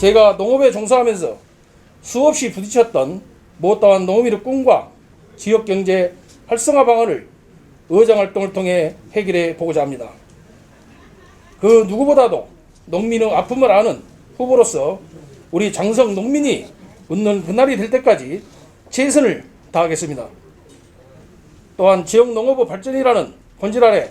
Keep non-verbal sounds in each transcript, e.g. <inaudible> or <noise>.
제가 농업에 종사하면서 수없이 부딪혔던 또한 농업인의 꿈과 지역 경제 활성화 방안을 의정 활동을 통해 해결해 보고자 합니다. 그 누구보다도 농민의 아픔을 아는 후보로서 우리 장성 농민이 웃는 그날이 될 때까지 최선을 다하겠습니다. 또한 지역 농업의 발전이라는 본질 아래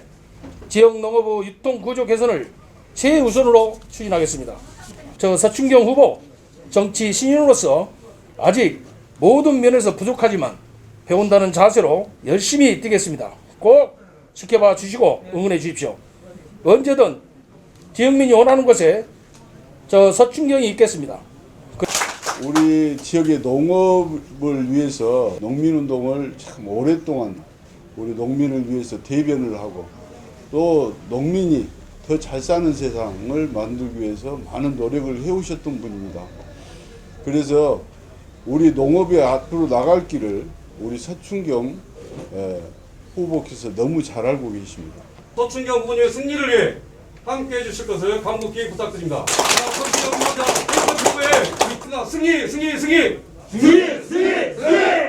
지역 농업의 유통 구조 개선을 최우선으로 추진하겠습니다. 저 서춘경 후보 정치 신인으로서 아직 모든 면에서 부족하지만 배운다는 자세로 열심히 뛰겠습니다. 꼭 지켜봐 주시고 응원해 주십시오. 언제든 지역민이 원하는 곳에 저 서춘경이 있겠습니다. 우리 지역의 농업을 위해서 농민운동을 참 오랫동안 우리 농민을 위해서 대변을 하고 또 농민이 더 잘 사는 세상을 만들기 위해서 많은 노력을 해오셨던 분입니다. 그래서 우리 농업의 앞으로 나갈 길을 우리 서춘경 에, 후보께서 너무 잘 알고 계십니다. 서춘경 후보님의 승리를 위해 함께 해 주실 것을 간곡히 부탁드립니다. 자, 서춘경 후보자, 승리, 승리, 승리! 승리! 승리! 승리!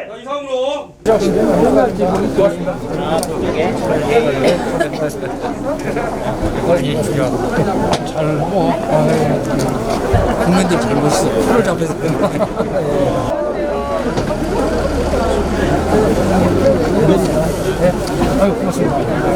자, 이상으로 <laughs> <laughs> 국민들 잘 보시죠. 표를 잡으세요. 아유, 고맙습니다.